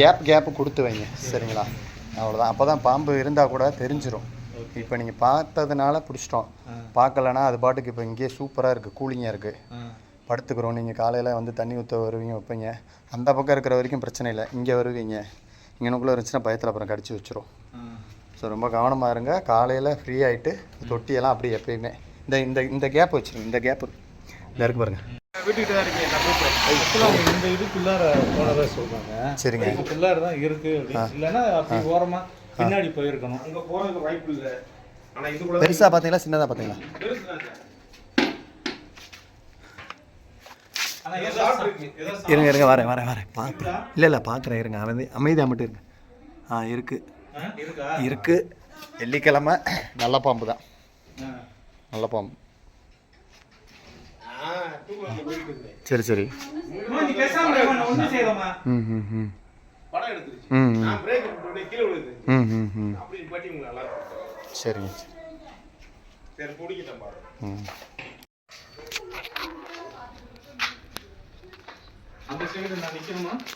Gap gap கொடுத்து வைங்க. சரிங்களா? அவ்வளோதான் அப்போ தான் பாம்பு இருந்தால் கூட தெரிஞ்சிரும். இப்போ நீங்கள் பார்த்ததுனால பிடிச்சிட்டோம். பார்க்கலனா அது பாட்டுக்கு இப்போ இங்கேயே சூப்பராக இருக்குது கூலிங்காக இருக்குது படுத்துக்கிறோம். நீங்கள் காலையில் வந்து தண்ணி ஊற்ற வருவீங்க வைப்பீங்க. அந்த பக்கம் இருக்கிற வரைக்கும் பிரச்சனை இல்லை. இங்கே வருவீங்க. இங்கனுக்குள்ளே இருந்துச்சுன்னா பயத்தில் அப்புறம் கடிச்சு வச்சிரும். ஸோ ரொம்ப கவனமாக இருங்க. காலையில் ஃப்ரீ ஆகிட்டு தொட்டியெல்லாம் அப்படியே எப்பயுமே இந்த இந்த இந்த கேப் வச்சுருங்க. இந்த கேப் இந்த இருக்கு பாருங்க. வீட்டுக்கிட்ட தான் இருக்கேன் நான் கூப்பிடுறேன். ஆக்சுவலாக அவங்க இந்த இதுக்குள்ளார போனதாக சொல்கிறாங்க சரிங்க இதுக்குள்ளார தான் இருக்கு அப்படின்னு இல்லைன்னா அப்படி ஓரமாக பின்னாடி போயிருக்கணும். அங்கே போகிறதுக்கு வாய்ப்பு இல்லை. ஆனால் இதுக்குள்ள பெருசாக பார்த்தீங்களா சின்னதாக இருங்க இருங்க வரேன் வரேன் வரேன். பார்க்குறேன் இல்லை இல்லை பார்க்குறேன் இருங்க. அமைதி அமைதியாக மட்டும் இருங்க. ஆ இருக்குது இருக்கா? இருக்குது வெள்ளிக்கிழமை நல்ல பாம்பு தான். நல்ல பாம்பு. சரி சரி. ம் ம் ம். படம் எடுத்துருச்சு. ம் ம். நான் பிரேக் போட்டு கீழே விழுது. ம் ம் ம். அப்படி பாட்டி உங்களுக்கு நல்லா இருக்கும். சரிங்க சரி. சரி பிடிக்கிட்டேன் பாரு. ம்.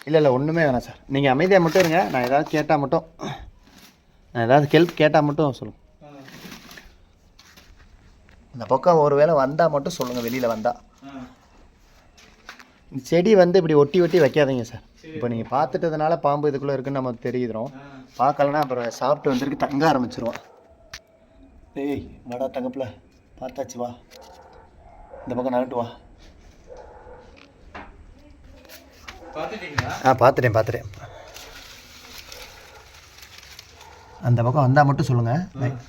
இல்லை இல்லை ஒன்றுமே வேணாம் சார். நீங்கள் அமைதியாக மட்டும் இருங்க. நான் ஏதாவது கேட்டால் மட்டும் நான் ஏதாவது ஹெல்ப் கேட்டால் மட்டும் சொல்லுங்கள். இந்த பக்கம் ஒரு வேளை வந்தால் மட்டும் சொல்லுங்கள் வெளியில் வந்தால். செடி வந்து இப்படி ஒட்டி ஒட்டி வைக்காதீங்க சார். இப்போ நீங்கள் பார்த்துட்டதுனால பாம்பு இதுக்குள்ளே இருக்குன்னு நமக்கு தெரியுதுறோம். பார்க்கலன்னா அப்புறம் சாப்பிட்டு வந்திருக்கு தங்க ஆரம்பிச்சிருவான் டேய் வாடா தங்கப்பில். பார்த்தாச்சு வா. இந்த பக்கம் நகட்டு வா. ஆ பார்த்துட்டேன் பார்த்துட்டேன். அந்த பக்கம் வந்தால் மட்டும் சொல்லுங்கள்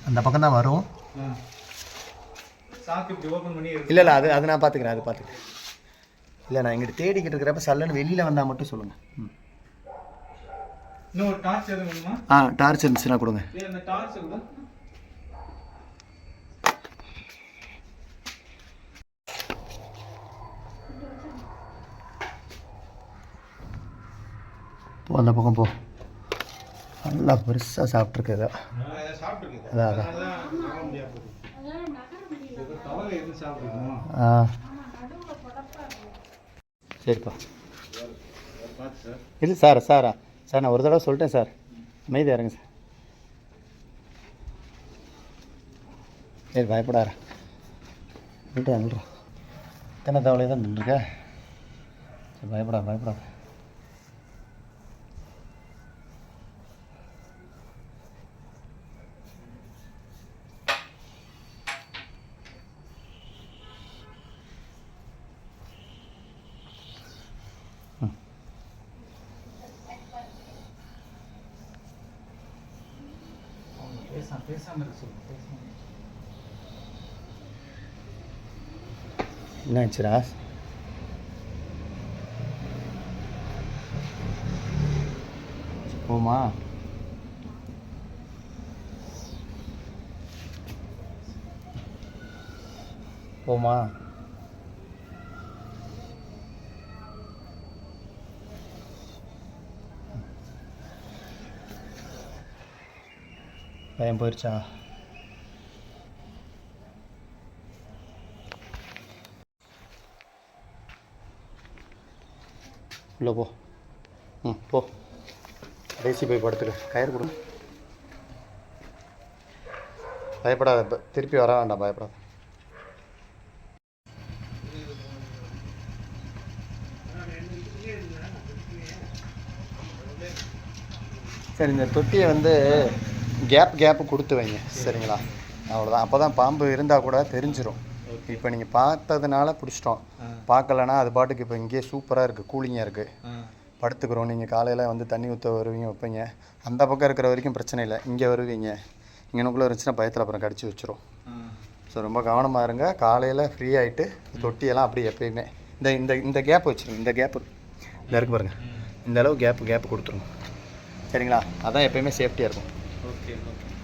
அந்த பக்கம் தான் வரும் ஆ. சாக்கு இப்படி ஓப்பன் பண்ணி இருக்கு இல்லை இல்லை அது அது நான் பார்த்துக்கிறேன் அது பார்த்துக்கிறேன் இல்லை நான் இங்கிட்டு தேடிக்கிட்டு இருக்கிறப்ப சல்லுன்னு வெளியில் வந்தால் மட்டும் சொல்லுங்கள் ம். ஆ டார்ச் இருந்துச்சுன்னா கொடுங்க. போ அந்த பக்கம் போ. நல்லா பெருசாக சாப்பிட்ருக்கு இதோ. சாப்பிட்டுருக்குது அதான் அதான். ஆ. சரிப்பா. இல்லை சார் சாரா. சார் நான் ஒரு தடவை சொல்லிட்டேன் சார். அமைதியாக இருங்க சார். சரி பயப்படாரா நில்றா நில்றா. இத்தனை தவளையை தான் நின்றுருக்க? சரி பயப்படா பயப்படாத. பேசாம பேசாம இருக்க சொல்லுங்க பேசாம என்னாச்சுடா போமா போமா பயம் போயிடுச்சா உள்ளே போ. ம் போ. கடைசி போய் படுத்துக்க கயிறு கொடு. பயப்படாத திருப்பி வர வேண்டாம் பயப்படாத. சரி இந்த தொட்டியை வந்து கேப் கேப்பு கொடுத்து வைங்க. சரிங்களா? அவ்வளோதான் அப்போ தான் பாம்பு இருந்தால் கூட தெரிஞ்சிரும். இப்போ நீங்கள் பார்த்ததுனால பிடிச்சிட்டோம். பார்க்கலனா அது பாட்டுக்கு இப்போ இங்கேயே சூப்பராக இருக்குது கூலிங்காக இருக்குது படுத்துக்கிறோம். நீங்கள் காலையில் வந்து தண்ணி ஊற்ற வருவீங்க வைப்பீங்க. அந்த பக்கம் இருக்கிற வரைக்கும் பிரச்சனை இல்லை. இங்கே வருவீங்க. இங்கனுக்குள்ளே இருந்துச்சுன்னா பயத்தில் அப்புறம் கடிச்சு வச்சிரும். ஸோ ரொம்ப கவனமாக இருங்க. காலையில் ஃப்ரீ ஆகிட்டு தொட்டியெல்லாம் அப்படியே எப்பயுமே இந்த இந்த இந்த கேப் வச்சுருங்க. இந்த கேப்பு இந்த இருக்கு பாருங்க. இந்த அளவு கேப் கேப் கொடுத்துருங்க. சரிங்களா? அதான் எப்பயுமே சேஃப்டியாக இருக்கும். entiendo.